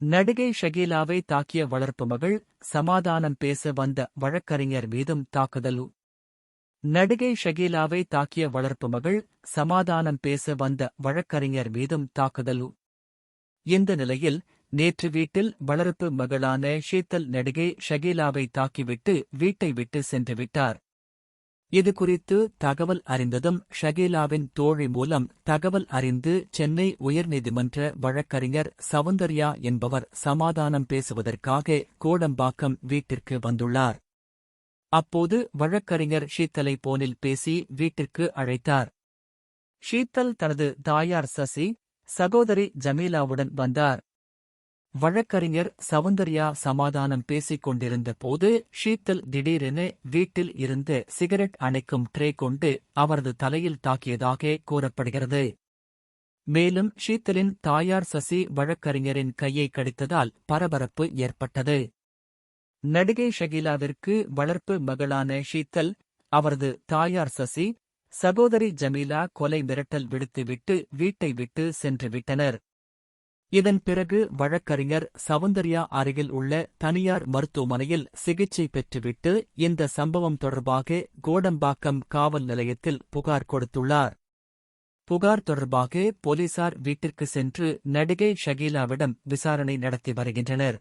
நடிகை ஷகீலாவை தாக்கிய வளர்ப்பு மகள் சமாதானம் பேச வந்த வழக்கறிஞர் மீதும் தாக்குதல். நடிகை ஷகீலாவை தாக்கிய வளர்ப்பு மகள் சமாதானம் பேச வந்த வழக்கறிஞர் மீதும் தாக்குதல். இந்த நிலையில் நேற்று வீட்டில் வளர்ப்பு மகளான ஷீத்தல் நடிகை ஷகீலாவை தாக்கிவிட்டு வீட்டை விட்டு சென்று விட்டார் இது குறித்து தகவல் அறிந்ததும் ஷகீலாவின் தோழி மூலம் தகவல் அறிந்து சென்னை உயர்நீதிமன்ற வழக்கறிஞர் சவுந்தர்யா என்பவர் சமாதானம் பேசுவதற்காக கோடம்பாக்கம் வீட்டிற்கு வந்துள்ளார். அப்போது வழக்கறிஞர் ஷீத்தலை போனில் பேசி வீட்டிற்கு அழைத்தார். ஷீத்தல் தனது தாயார் சசி சகோதரி ஜமீலாவுடன் வந்தார். வழக்கறிஞர் சவுந்தர்யா சமாதானம் பேசிக் கொண்டிருந்த போது ஷீத்தல் திடீரென வீட்டில் இருந்து சிகரெட் அணைக்கும் ட்ரே கொண்டு அவரது தலையில் தாக்கியதாக கூறப்படுகிறது. மேலும் ஷீத்தலின் தாயார் சசி வழக்கறிஞரின் கையை கடித்ததால் பரபரப்பு ஏற்பட்டது. நடிகை ஷகீலாவிற்கு வளர்ப்பு மகளான ஷீத்தல் அவரது தாயார் சசி சகோதரி ஜமீலா கொலை மிரட்டல் விடுத்துவிட்டு வீட்டை விட்டு சென்று விட்டனர் இதன் பிறகு வழக்கறிஞர் சவுந்தர்யா அருகில் உள்ள தனியார் மருத்துவமனையில் சிகிச்சை பெற்றுவிட்டு இந்த சம்பவம் தொடர்பாக கோடம்பாக்கம் காவல் நிலையத்தில் புகார் கொடுத்துள்ளார். புகார் தொடர்பாக போலீசார் வீட்டிற்கு சென்று நடிகை ஷகீலாவிடம் விசாரணை நடத்தி வருகின்றனர்.